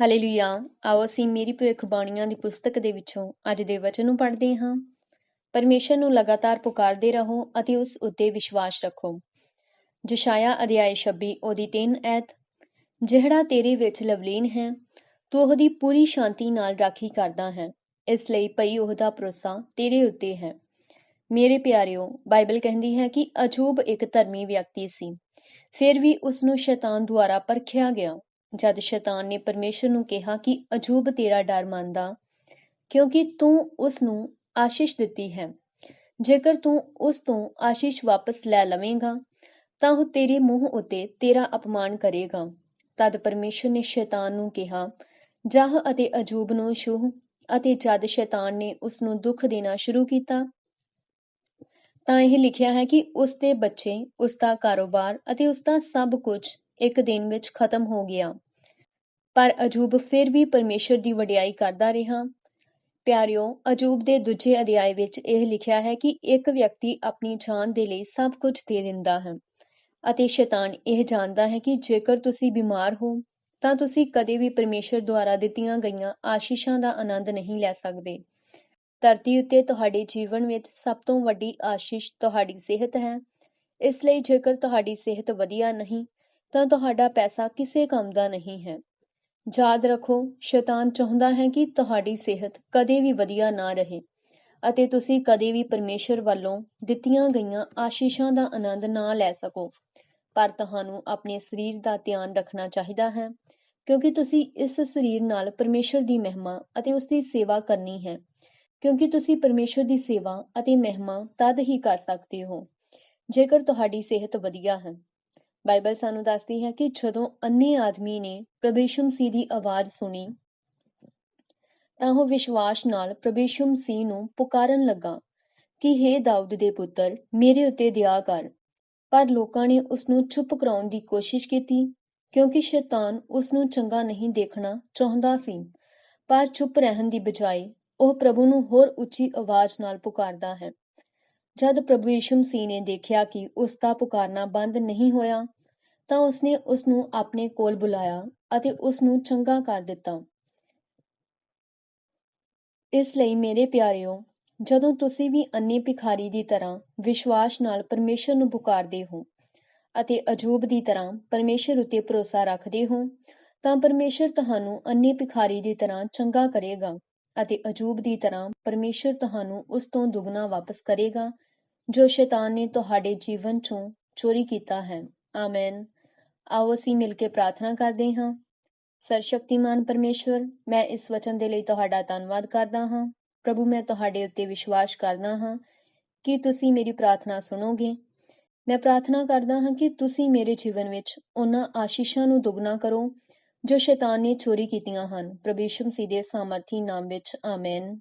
Hallelujah. ਆਓ ਅਸੀਂ ਮੇਰੀ ਭਵਿੱਖਬਾਣੀਆਂ ਦੀ ਪੁਸਤਕ ਦੇ ਵਿੱਚੋਂ ਅੱਜ ਦੇ ਵਚਨ ਨੂੰ ਪੜ੍ਹਦੇ ਹਾਂ। ਪਰਮੇਸ਼ਰ ਨੂੰ ਲਗਾਤਾਰ ਪੁਕਾਰਦੇ ਰਹੋ ਅਤੇ ਉਸ ਉੱਤੇ ਵਿਸ਼ਵਾਸ ਰੱਖੋ। ਜਸ਼ਾਇਆ ਅਧਿਆਇ 26 ਉਹਦੀ 3 ਐਤ। ਜਿਹੜਾ ਤੇਰੇ ਵਿੱਚ ਲਵਲੀਨ ਹੈ, ਤੂੰ ਉਹਦੀ ਪੂਰੀ ਸ਼ਾਂਤੀ ਨਾਲ ਰਾਖੀ ਕਰਦਾ ਹੈ। ਇਸ ਲਈ ਪਈ ਉਹਦਾ ਭਰੋਸਾ ਤੇਰੇ ਉੱਤੇ ਹੈ। ਮੇਰੇ ਪਿਆਰਿਓ, ਬਾਈਬਲ ਕਹਿੰਦੀ ਹੈ ਕਿ ਅਜੂਬ ਇੱਕ ਧਰਮੀ ਵਿਅਕਤੀ ਸੀ। ਫਿਰ ਵੀ ਉਸ ਨੂੰ ਸ਼ੈਤਾਨ ਦੁਆਰਾ ਪਰਖਿਆ ਗਿਆ। ਜਦ ਸ਼ੈਤਾਨ ਨੇ ਪਰਮੇਸ਼ਰ ਨੂੰ ਕਿਹਾ ਕਿ ਅਜੂਬ ਤੇਰਾ ਡਰ ਮੰਨਦਾ, ਕਿਉਂਕਿ ਤੂੰ ਉਸ ਨੂੰ ਆਸ਼ੀਸ਼ ਦਿੱਤੀ ਹੈ। ਜੇਕਰ ਤੂੰ ਉਸ ਤੋਂ ਆਸ਼ੀਸ਼ ਵਾਪਸ ਲੈ ਲਵੇਂਗਾ, ਤਾਂ ਉਹ ਤੇਰੇ ਮੂੰਹ ਉੱਤੇ ਤੇਰਾ ਅਪਮਾਨ ਕਰੇਗਾ। ਤਦ ਪਰਮੇਸ਼ਰ ਨੇ ਸ਼ੈਤਾਨ ਨੂੰ ਕਿਹਾ, ਜਾਹ ਅਤੇ ਅਜੂਬ ਨੂੰ ਛੂਹ ਅਤੇ ਜਦ ਸ਼ੈਤਾਨ ਨੇ ਉਸ ਨੂੰ ਦੁੱਖ ਦੇਣਾ ਸ਼ੁਰੂ ਕੀਤਾ, ਤਾਂ ਇਹ ਲਿਖਿਆ ਹੈ ਕਿ ਉਸ ਦੇ ਬੱਚੇ, ਉਸ ਦਾ ਕਾਰੋਬਾਰ ਅਤੇ ਉਸ ਦਾ ਸਭ ਕੁਝ ਇੱਕ ਦਿਨ ਵਿੱਚ ਖਤਮ ਹੋ ਗਿਆ। ਪਰ ਅਜੂਬ ਫਿਰ ਵੀ ਪਰਮੇਸ਼ਰ ਦੀ ਵਡਿਆਈ ਕਰਦਾ ਰਿਹਾ। ਪਿਆਰਿਓ, ਅਜੂਬ ਦੇ ਦੂਜੇ ਅਧਿਆਇ ਵਿੱਚ ਇਹ ਲਿਖਿਆ ਹੈ ਕਿ ਇੱਕ ਵਿਅਕਤੀ ਆਪਣੀ ਜਾਨ ਦੇ ਲਈ ਸਭ ਕੁਝ ਦੇ ਦਿੰਦਾ ਹੈ ਅਤੇ ਸ਼ੈਤਾਨ ਇਹ ਜਾਣਦਾ ਹੈ ਕਿ ਜੇਕਰ ਤੁਸੀਂ ਬਿਮਾਰ ਹੋ, ਤਾਂ ਤੁਸੀਂ ਕਦੇ ਵੀ ਪਰਮੇਸ਼ਰ ਦੁਆਰਾ ਦਿੱਤੀਆਂ ਗਈਆਂ ਆਸ਼ੀਸ਼ਾਂ ਦਾ ਆਨੰਦ ਨਹੀਂ ਲੈ ਸਕਦੇ। ਧਰਤੀ ਉੱਤੇ ਤੁਹਾਡੇ ਜੀਵਨ ਵਿੱਚ ਸਭ ਤੋਂ ਵੱਡੀ ਆਸ਼ੀਸ਼ ਤੁਹਾਡੀ ਸਿਹਤ ਹੈ। ਇਸ ਲਈ ਜੇਕਰ ਤੁਹਾਡੀ ਸਿਹਤ ਵਧੀਆ ਨਹੀਂ ਤਾਂ ਤੁਹਾਡਾ ਪੈਸਾ ਕਿਸੇ ਕੰਮ ਦਾ ਨਹੀਂ ਹੈ। ਯਾਦ ਰੱਖੋ, ਸ਼ੈਤਾਨ ਚਾਹੁੰਦਾ ਹੈ ਕਿ ਤੁਹਾਡੀ ਸਿਹਤ ਕਦੇ ਵੀ ਵਧੀਆ ਨਾ ਰਹੇ ਅਤੇ ਤੁਸੀਂ ਕਦੇ ਵੀ ਪਰਮੇਸ਼ਰ ਵੱਲੋਂ ਦਿੱਤੀਆਂ ਗਈਆਂ ਆਸ਼ੀਸ਼ਾਂ ਦਾ ਆਨੰਦ ਨਾ ਲੈ ਸਕੋ। ਪਰ ਤੁਹਾਨੂੰ ਆਪਣੇ ਸਰੀਰ ਦਾ ਧਿਆਨ ਰੱਖਣਾ ਚਾਹੀਦਾ ਹੈ, ਕਿਉਂਕਿ ਤੁਸੀਂ ਇਸ ਸਰੀਰ ਨਾਲ ਪਰਮੇਸ਼ਰ ਦੀ ਮਹਿਮਾ ਅਤੇ ਉਸ ਦੀ ਸੇਵਾ ਕਰਨੀ ਹੈ। ਕਿਉਂਕਿ ਤੁਸੀਂ ਪਰਮੇਸ਼ਰ ਦੀ ਸੇਵਾ ਅਤੇ ਮਹਿਮਾ ਤਦ ਹੀ ਕਰ ਸਕਦੇ ਹੋ, ਜੇਕਰ ਤੁਹਾਡੀ ਸਿਹਤ ਵਧੀਆ ਹੈ। ਬਾਈਬਲ ਸਾਨੂੰ ਦੱਸਦੀ ਹੈ ਕਿ ਜਦੋਂ ਅੰਨੇ ਆਦਮੀ ਨੇ ਪ੍ਰਭੇਸ਼ਮ ਮਸੀਹ ਦੀ ਆਵਾਜ਼ ਸੁਣੀ, ਤਾਂ ਉਹ ਵਿਸ਼ਵਾਸ ਨਾਲ ਪ੍ਰਭੇਸ਼ਮ ਮਸੀਹ ਨੂੰ ਪੁਕਾਰਨ ਲੱਗਾ ਕਿ हे ਦਾਊਦ ਦੇ ਪੁੱਤਰ, ਮੇਰੇ ਉੱਤੇ ਦਇਆ ਕਰ। ਪਰ ਲੋਕਾਂ ਨੇ ਉਸ ਨੂੰ ਚੁੱਪ ਕਰਾਉਣ ਦੀ ਕੋਸ਼ਿਸ਼ ਕੀਤੀ, ਕਿਉਂਕਿ ਸ਼ੈਤਾਨ ਉਸ ਨੂੰ ਚੰਗਾ ਨਹੀਂ ਦੇਖਣਾ ਚਾਹੁੰਦਾ ਸੀ। ਪਰ ਚੁੱਪ ਰਹਿਣ ਦੀ ਬਜਾਏ ਉਹ ਪ੍ਰਭੂ ਨੂੰ ਹੋਰ ਉੱਚੀ ਆਵਾਜ਼ ਨਾਲ ਪੁਕਾਰਦਾ ਹੈ। ਜਦ ਪ੍ਰਭੂ ਯਿਸੂ ਮਸੀਹ ਨੇ ਦੇਖਿਆ ਕਿ ਉਸ ਦਾ ਪੁਕਾਰਨਾ ਬੰਦ ਨਹੀਂ ਹੋਇਆ, ਤਾਂ ਉਸਨੇ ਉਸ ਨੂੰ ਆਪਣੇ ਕੋਲ ਬੁਲਾਇਆ ਅਤੇ ਉਸ ਨੂੰ ਚੰਗਾ ਕਰ ਦਿੱਤਾ। ਇਸ ਲਈ ਮੇਰੇ ਪਿਆਰਿਓ, ਜਦੋਂ ਤੁਸੀਂ ਵੀ ਅੰਨੇ ਭਿਖਾਰੀ ਦੀ ਤਰ੍ਹਾਂ ਵਿਸ਼ਵਾਸ ਨਾਲ ਪਰਮੇਸ਼ਰ ਨੂੰ ਪੁਕਾਰਦੇ ਹੋ ਅਤੇ ਅਜੂਬ ਦੀ ਤਰ੍ਹਾਂ ਪਰਮੇਸ਼ਰ ਉਤੇ ਭਰੋਸਾ ਰੱਖਦੇ ਹੋ, ਤਾਂ ਪਰਮੇਸ਼ਰ ਤੁਹਾਨੂੰ ਅੰਨੇ ਭਿਖਾਰੀ ਦੀ ਤਰ੍ਹਾਂ ਚੰਗਾ ਕਰੇਗਾ। ਅਤੇ ਅਜੂਬ ਦੀ ਤਰ੍ਹਾਂ ਪਰਮੇਸ਼ਰ ਤੁਹਾਨੂੰ ਉਸ ਤੋਂ ਦੁੱਗਣਾ ਵਾਪਸ ਕਰੇਗਾ, ਜੋ ਸ਼ੈਤਾਨ ਨੇ ਤੁਹਾਡੇ ਜੀਵਨ ਚੋਂ ਚੋਰੀ ਕੀਤਾ ਹੈ। ਆਮੇਨ। ਆਓ ਅਸੀਂ ਮਿਲ ਕੇ ਪ੍ਰਾਰਥਨਾ ਕਰਦੇ ਹਾਂ। ਸਰਸ਼ਕਤੀਮਾਨ ਪਰਮੇਸ਼ਵਰ ਮੈਂ ਇਸ ਵਚਨ ਦੇ ਲਈ ਤੁਹਾਡਾ ਧੰਨਵਾਦ ਕਰਦਾ ਹਾਂ। ਪ੍ਰਭੂ, ਮੈਂ ਤੁਹਾਡੇ ਉੱਤੇ ਵਿਸ਼ਵਾਸ ਕਰਦਾ ਹਾਂ ਕਿ ਤੁਸੀਂ ਮੇਰੀ ਪ੍ਰਾਰਥਨਾ ਸੁਣੋਗੇ। ਮੈਂ ਪ੍ਰਾਰਥਨਾ ਕਰਦਾ ਹਾਂ ਕਿ ਤੁਸੀਂ ਮੇਰੇ ਜੀਵਨ ਵਿੱਚ ਉਹਨਾਂ ਆਸ਼ੀਸ਼ਾਂ ਨੂੰ ਦੁੱਗਣਾ ਕਰੋ ਜੋ ਸ਼ੈਤਾਨ ਨੇ ਚੋਰੀ ਕੀਤੀਆਂ ਹਨ। ਪ੍ਰਭੂ ਯਿਸੂ ਮਸੀਹ ਦੇ ਸਾਮਰਥੀ ਨਾਮ ਵਿੱਚ ਆਮੇਨ।